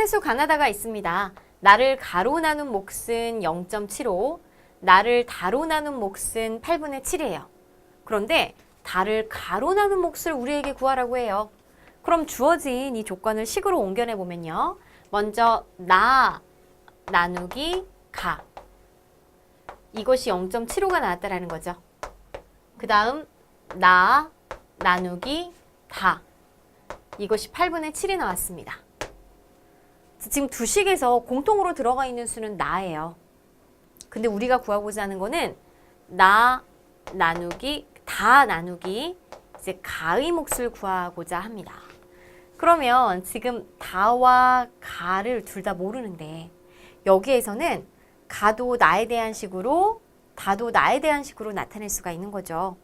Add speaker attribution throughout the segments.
Speaker 1: 세수 가나다가 있습니다. 나를 가로 나눈 몫은 0.75, 나를 다로 나눈 몫은 8분의 7이에요. 그런데 달을 가로 나눈 몫을 우리에게 구하라고 해요. 그럼 주어진 이 조건을 식으로 옮겨내 보면요. 먼저 나 나누기 가 이것이 0.75가 나왔다라는 거죠. 그 다음 나 나누기 다 이것이 8분의 7이 나왔습니다. 지금 두 식에서 공통으로 들어가 있는 수는 나예요. 근데 우리가 구하고자 하는 거는 나 나누기 다 나누기 이제 가의 몫을 구하고자 합니다. 그러면 지금 다와 가를 둘 다 모르는데 여기에서는 가도 나에 대한 식으로 다도 나에 대한 식으로 나타낼 수가 있는 거죠.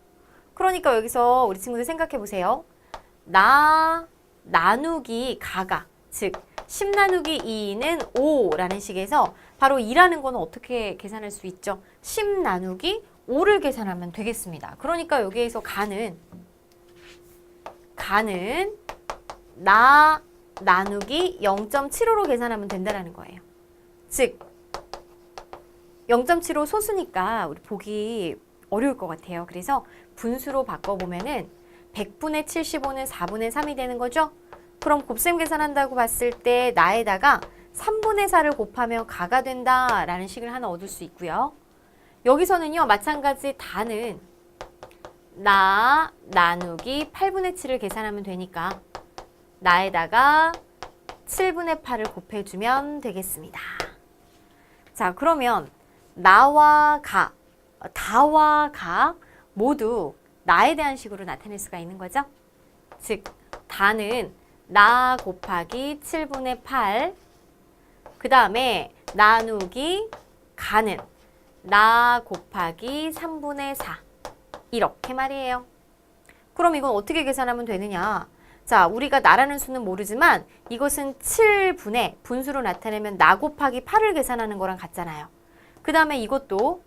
Speaker 1: 그러니까 여기서 우리 친구들 생각해 보세요. 나 나누기 가가 즉 10 나누기 2는 5라는 식에서 바로 2라는 건 어떻게 계산할 수 있죠? 10 나누기 5를 계산하면 되겠습니다. 그러니까 여기에서 가는 가는 나 나누기 0.75로 계산하면 된다는 거예요. 즉 0.75 소수니까 우리 보기 어려울 것 같아요. 그래서 분수로 바꿔보면은 100분의 75는 4분의 3이 되는 거죠? 그럼 곱셈 계산한다고 봤을 때 나에다가 3분의 4를 곱하면 가가 된다라는 식을 하나 얻을 수 있고요. 여기서는요, 마찬가지 다는 나 나누기 8분의 7을 계산하면 되니까 나에다가 7분의 8을 곱해주면 되겠습니다. 자, 그러면 나와 가, 어, 다와 가 모두 나에 대한 식으로 나타낼 수가 있는 거죠. 즉, 다는 나 곱하기 7분의 8, 그 다음에 나누기 가는 나 곱하기 3분의 4 이렇게 말이에요. 그럼 이건 어떻게 계산하면 되느냐? 자, 우리가 나라는 수는 모르지만 이것은 7분의 분수로 나타내면 나 곱하기 8을 계산하는 거랑 같잖아요. 그 다음에 이것도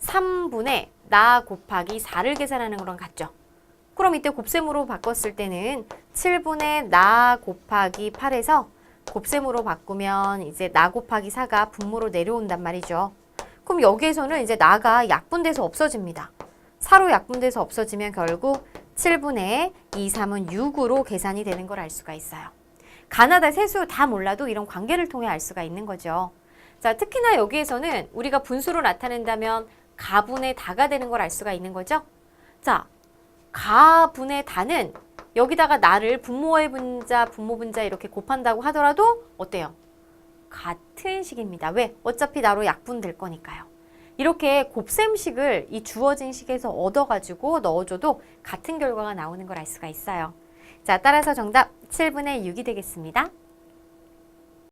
Speaker 1: 3분의 나 곱하기 4를 계산하는 거랑 같죠. 그럼 이때 곱셈으로 바꿨을 때는 7분의 나 곱하기 8에서 곱셈으로 바꾸면 이제 나 곱하기 4가 분모로 내려온단 말이죠. 그럼 여기에서는 이제 나가 약분돼서 없어집니다. 4로 약분돼서 없어지면 결국 7분의 2, 3은 6으로 계산이 되는 걸 알 수가 있어요. 가나다 세수 다 몰라도 이런 관계를 통해 알 수가 있는 거죠. 자, 특히나 여기에서는 우리가 분수로 나타낸다면 가분의 다가 되는 걸 알 수가 있는 거죠. 자, 가분의 다는 여기다가 나를 분모의 분자, 분모 분자 이렇게 곱한다고 하더라도 어때요? 같은 식입니다. 왜? 어차피 나로 약분될 거니까요. 이렇게 곱셈식을 이 주어진 식에서 얻어가지고 넣어줘도 같은 결과가 나오는 걸 알 수가 있어요. 자, 따라서 정답 7분의 6이 되겠습니다.